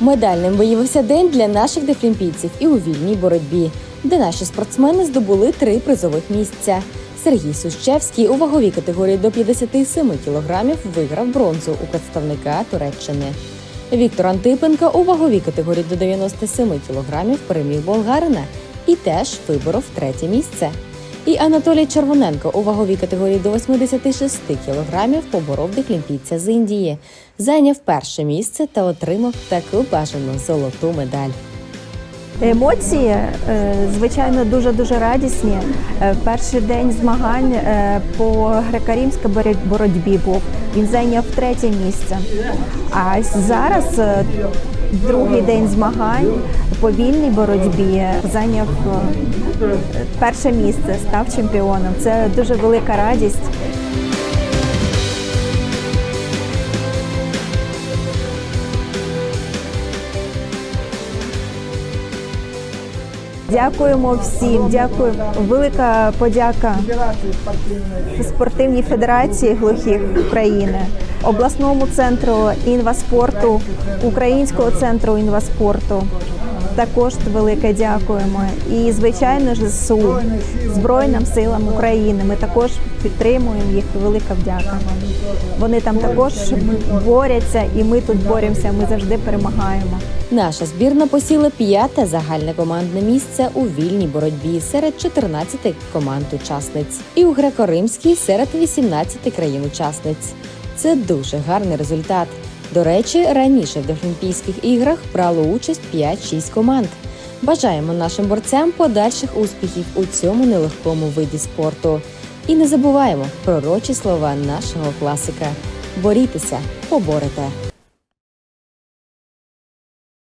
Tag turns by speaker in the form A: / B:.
A: Медальним виявився день для наших дефлімпійців і у вільній боротьбі, де наші спортсмени здобули три призових місця. Сергій Сущевський у ваговій категорії до 57 кілограмів виграв бронзу у представника Туреччини. Віктор Антипенко у ваговій категорії до 97 кілограмів переміг болгарина і теж виборов третє місце. І Анатолій Червоненко у ваговій категорії до 86 кілограмів поборов дефлімпійця з Індії, зайняв перше місце та отримав таку бажану золоту медаль.
B: Емоції, е, звичайно, дуже дуже радісні. Е, Перший день змагань е, по греко-римській боро- боротьбі був. Він зайняв третє місце. А зараз другий день змагань по вільній боротьбі зайняв перше місце, став чемпіоном. Це дуже велика радість. Дякуємо всім. Дякую. Велика подяка спортивній федерації глухих України, обласному центру інваспорту, українського центру інваспорту. Також велике дякуємо. І звичайно ж ЗСУ, Збройним силам України. Ми також підтримуємо їх. Велика вдяка. Вони там також борються, і ми тут боремося. Ми завжди перемагаємо.
A: Наша збірна посіла п'яте загальне командне місце у вільній боротьбі серед 14 команд-учасниць і у греко-римській серед 18 країн-учасниць. Це дуже гарний результат. До речі, раніше в Дефлімпійських іграх брало участь 5-6 команд. Бажаємо нашим борцям подальших успіхів у цьому нелегкому виді спорту. І не забуваємо пророчі слова нашого класика: борітеся, поборете.